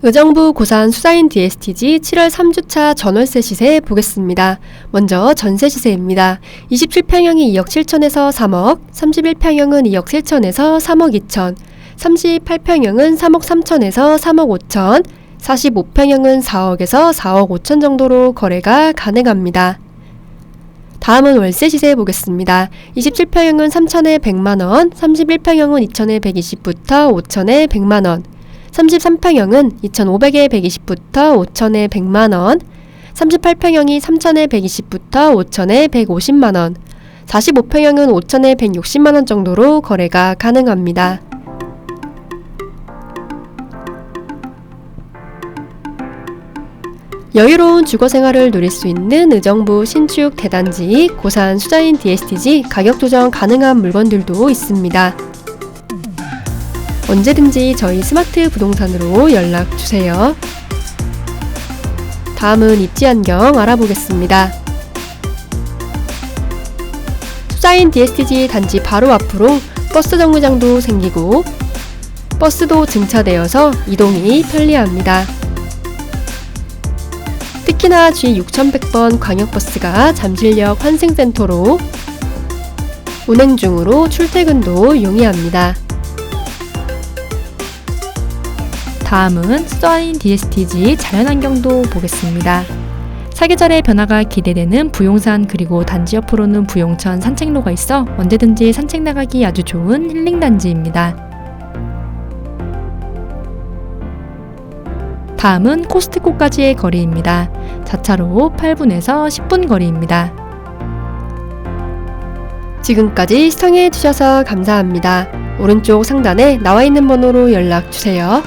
의정부 고산 수자인 DSTG 7월 3주차 전월세 시세 보겠습니다. 먼저 전세 시세입니다. 27평형이 2억 7천에서 3억, 31평형은 2억 7천에서 3억 2천, 38평형은 3억 3천에서 3억 5천, 45평형은 4억에서 4억 5천 정도로 거래가 가능합니다. 다음은 월세 시세 보겠습니다. 27평형은 3천에 100만원, 31평형은 2천에 120부터 5천에 100만원, 33평형은 2,500에 120부터 5천에 100만원, 38평형이 3천에 120부터 5천에 150만원, 45평형은 5천에 160만원 정도로 거래가 가능합니다. 여유로운 주거 생활을 누릴 수 있는 의정부 신축 대단지 고산 수자인 DSTG 가격 조정 가능한 물건들도 있습니다. 언제든지 저희 스마트 부동산으로 연락 주세요. 다음은 입지 환경 알아보겠습니다. 수자인 DSTG 단지 바로 앞으로 버스 정류장도 생기고 버스도 증차되어서 이동이 편리합니다. 특히나 G6100번 광역버스가 잠실역 환승센터로 운행 중으로 출퇴근도 용이합니다. 다음은 수자인 DSTG 자연환경도 보겠습니다. 사계절의 변화가 기대되는 부용산 그리고 단지 옆으로는 부용천 산책로가 있어 언제든지 산책 나가기 아주 좋은 힐링 단지입니다. 다음은 코스트코까지의 거리입니다. 자차로 8분에서 10분 거리입니다. 지금까지 시청해 주셔서 감사합니다. 오른쪽 상단에 나와 있는 번호로 연락 주세요.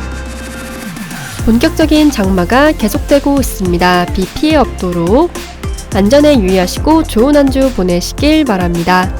본격적인 장마가 계속되고 있습니다. 비 피해 없도록 안전에 유의하시고 좋은 한 주 보내시길 바랍니다.